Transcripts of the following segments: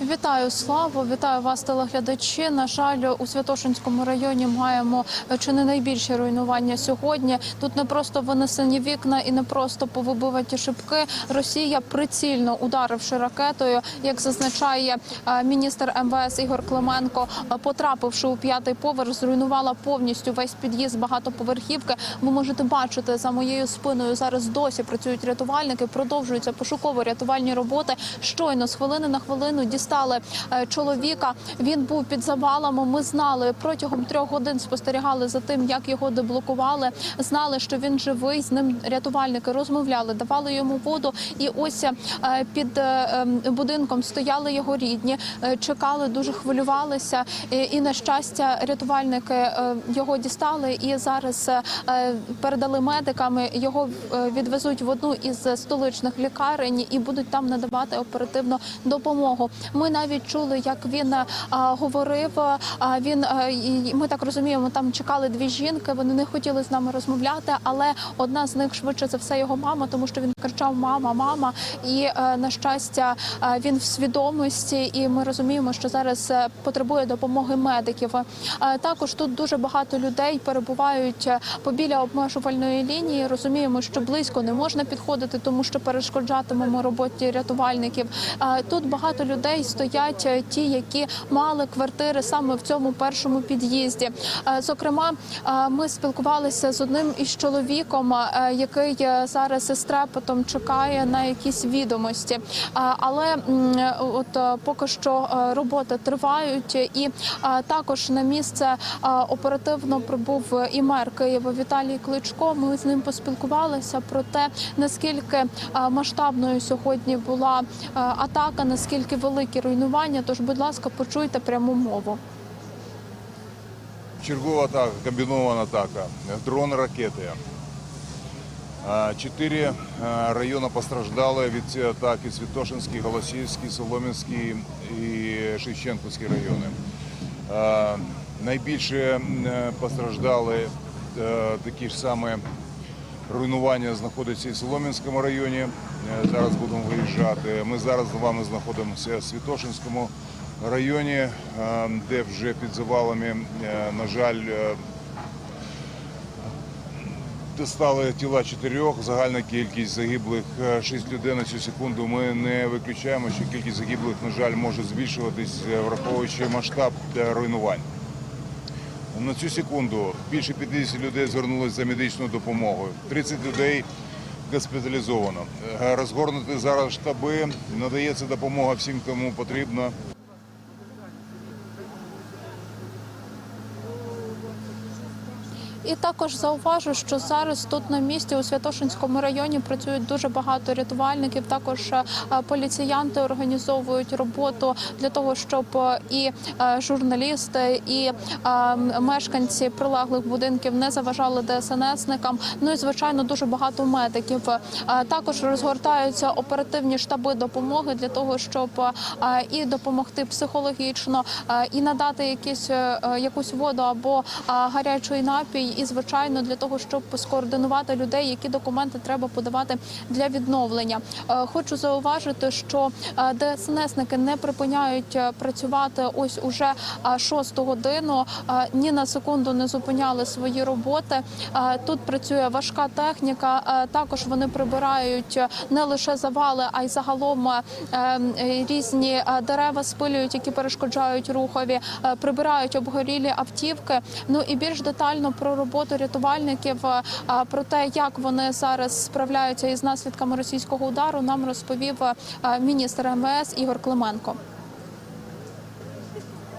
Вітаю славу, вітаю вас, телеглядачі. На жаль, у Святошинському районі маємо е, чи не найбільші руйнування сьогодні. Тут не просто винесені вікна і не просто повибиваті шибки. Росія прицільно ударивши ракетою, як зазначає е, міністр МВС Ігор Клименко, е, потрапивши у п'ятий поверх, зруйнувала повністю весь під'їзд багатоповерхівки. Ви можете бачити за моєю спиною. Зараз досі працюють рятувальники. Продовжуються пошуково-рятувальні роботи. Щойно з хвилини на хвилину дістали е, чоловіка. Він був під завалами. Ми знали протягом трьох годин спостерігали за тим, як його деблокували. Знали, що він живий. З ним рятувальники розмовляли, давали йому воду. І ось е, під е, ем, будинком стояли його рідні, чекали, дуже хвилювалися. І, на щастя, рятувальники його дістали і зараз передали медикам. Його відвезуть в одну із столичних лікарень і будуть там надавати оперативну допомогу. Ми навіть чули, як він е, говорив. А він е, ми так розуміємо, там чекали дві жінки. Вони не хотіли з нами розмовляти, але одна з них швидше за все його мама, тому що він кричав Мама, мама. І е, на щастя, е, він в свідомості, і ми розуміємо, що зараз е, потребує допомоги медиків. Е, Також тут дуже багато людей перебувають е, побіля обмежувальної лінії. Розуміємо, що близько не можна підходити, тому що перешкоджатимемо роботі рятувальників. Е, Тут багато людей стоять, е, ті, які мали квартири саме в цьому першому під'їзді. Е, Зокрема, е, ми спілкувалися з одним із чоловіком, який зараз із трепетом чекає на якісь відомості. Але от поки що роботи тривають, і також на місце оперативно прибув і мер Києва Віталій Кличко. Ми з ним поспілкувалися про те, наскільки масштабною сьогодні була атака, наскільки великі руйнування. Тож, будь ласка, почуйте пряму мову. Чергова атака, комбінована атака, дрон ракети. Чотири райони постраждали від цієї атаки: Святошинський, Голосіївський, Солом'янський і Шевченківський райони. Найбільше постраждали е, такі ж самі руйнування знаходиться і в Солом'янському районі. Е, Зараз будемо виїжджати. Ми зараз з вами знаходимося в Святошинському районі, е, де вже під завалами, е, на жаль, Достали тіла чотирьох, загальна кількість загиблих шість людей на цю секунду. Ми не виключаємо, що кількість загиблих, на жаль, може збільшуватись, враховуючи масштаб руйнувань. На цю секунду більше 50 людей звернулися за медичною допомогою. 30 людей госпіталізовано. Е, Розгорнути зараз штаби, надається допомога всім, кому потрібно. І також зауважу, що зараз тут на місці у Святошинському районі працюють дуже багато рятувальників. Також е, поліціянти організовують роботу для того, щоб е, і е, журналісти, і мешканці прилеглих будинків не заважали ДСНСникам. Ну і звичайно, дуже багато медиків. Також розгортаються оперативні штаби допомоги для того, щоб і допомогти психологічно, і надати якісь якусь воду або гарячий напій, і звичайно для того, щоб скоординувати людей, які документи треба подавати для відновлення. Е, Хочу зауважити, що е, ДСНСники не припиняють е, працювати ось уже шосту годину. Ні на секунду не зупиняли свої роботи. Тут працює важка техніка. Також вони прибирають не лише завали, а й загалом е, е, різні дерева спилюють, які перешкоджають рухові, прибирають обгорілі автівки. Ну і більш детально про роботу рятувальників, е, е, про те, як вони зараз справляються із наслідками російського удару, нам розповів е, міністр МВС Ігор Клименко.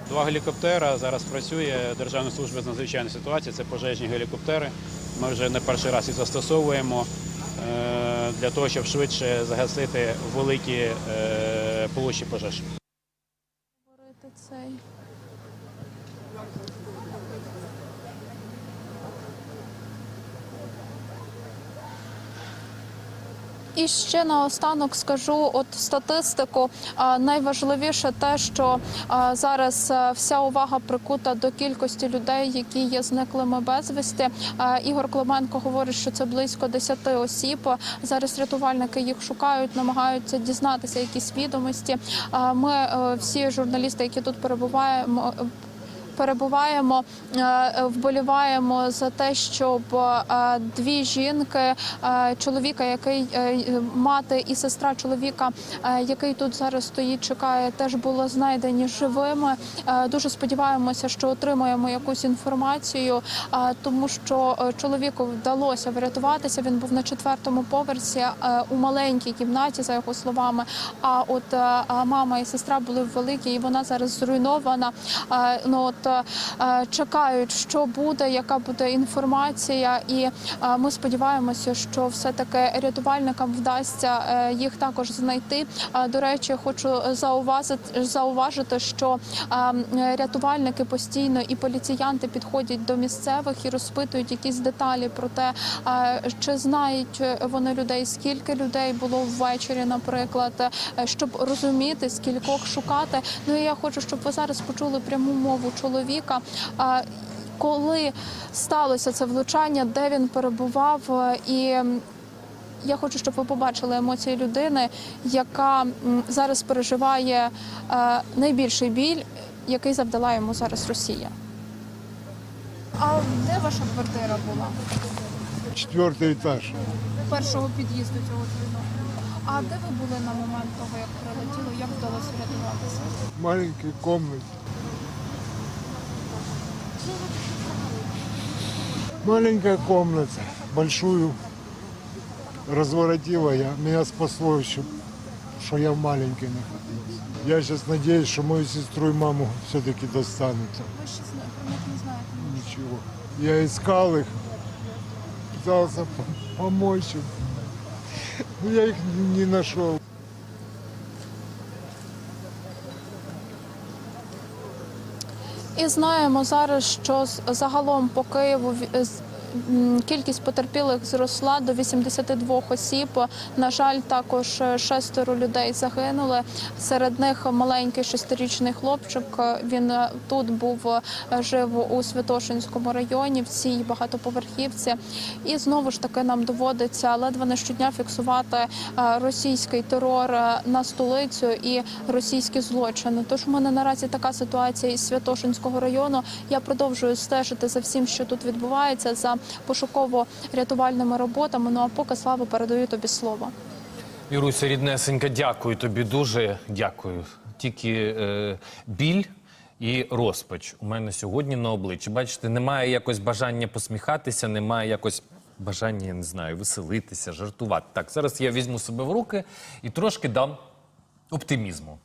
Два гелікоптера зараз працює Державна служба з надзвичайної ситуації. Це пожежні гелікоптери. Ми вже не перший раз їх застосовуємо для того, щоб швидше загасити великі площі пожеж. І ще наостанок скажу от статистику. Найважливіше те, що зараз вся увага прикута до кількості людей, які є зниклими безвісти. Ігор Клименко говорить, що це близько 10 осіб. Зараз рятувальники їх шукають, намагаються дізнатися якісь відомості. Ми е, всі журналісти, які тут перебуваємо. Перебуваємо, е, вболіваємо за те, щоб е, дві жінки, е, чоловіка, який мати і сестра чоловіка, який тут зараз стоїть, чекає, теж були знайдені живими. Дуже сподіваємося, що отримаємо якусь інформацію, тому що чоловіку вдалося врятуватися. Він був на четвертому поверсі у маленькій кімнаті, за його словами. А от мама і сестра були в великій, і вона зараз зруйнована. Ну от е, чекають, що буде, яка буде інформація, і е, ми сподіваємося, що все таки рятувальникам вдасться е, їх також знайти. До речі, хочу зауважити, зауважити, що рятувальники постійно і поліціянти підходять до місцевих і розпитують якісь деталі про те, чи знають вони людей, скільки людей було ввечері, наприклад, щоб розуміти, скількох шукати. Ну і я хочу, щоб ви зараз почули пряму мову чоловіка. Е, Коли сталося це влучання, де він перебував, е, і я хочу, щоб ви побачили емоції людини, яка зараз переживає е, найбільший біль, який завдала йому зараз Росія. А де ваша квартира була? Четвертый этаж. Першого під'їзду цього будинку. А де ви були на момент того, як прилетіло? Як вдалося врятуватися? В маленькой комнате. Маленькая комната. Большую разворотила я. Меня спасло еще, что я в маленькой находился. Я сейчас надеюсь, что мою сестру и маму все-таки достанут. Ви ще про них не знаєте. Ничего. Я искал их, пытался помочь им. Но я их не нашел. І знаємо зараз, що загалом по Києву кількість потерпілих зросла до 82 осіб. На жаль, також е, шестеро людей загинули. Серед них маленький шестирічний хлопчик. Він е, тут був е, жив у Святошинському районі, в цій багатоповерхівці. І знову ж таки нам доводиться ледве не щодня фіксувати російський терор на столицю і російські злочини. Тож у мене наразі така ситуація із Святошинського району. Я продовжую стежити за всім, що тут відбувається, за пошуково-рятувальними роботами. Ну а поки слава передаю тобі слово. Іруся, ріднесенька, дякую тобі дуже. Дякую. Тільки е, біль і розпач у мене сьогодні на обличчі. Бачите, немає якось бажання посміхатися, немає якось бажання, я не знаю, веселитися, жартувати. Так, зараз я візьму себе в руки і трошки дам оптимізму.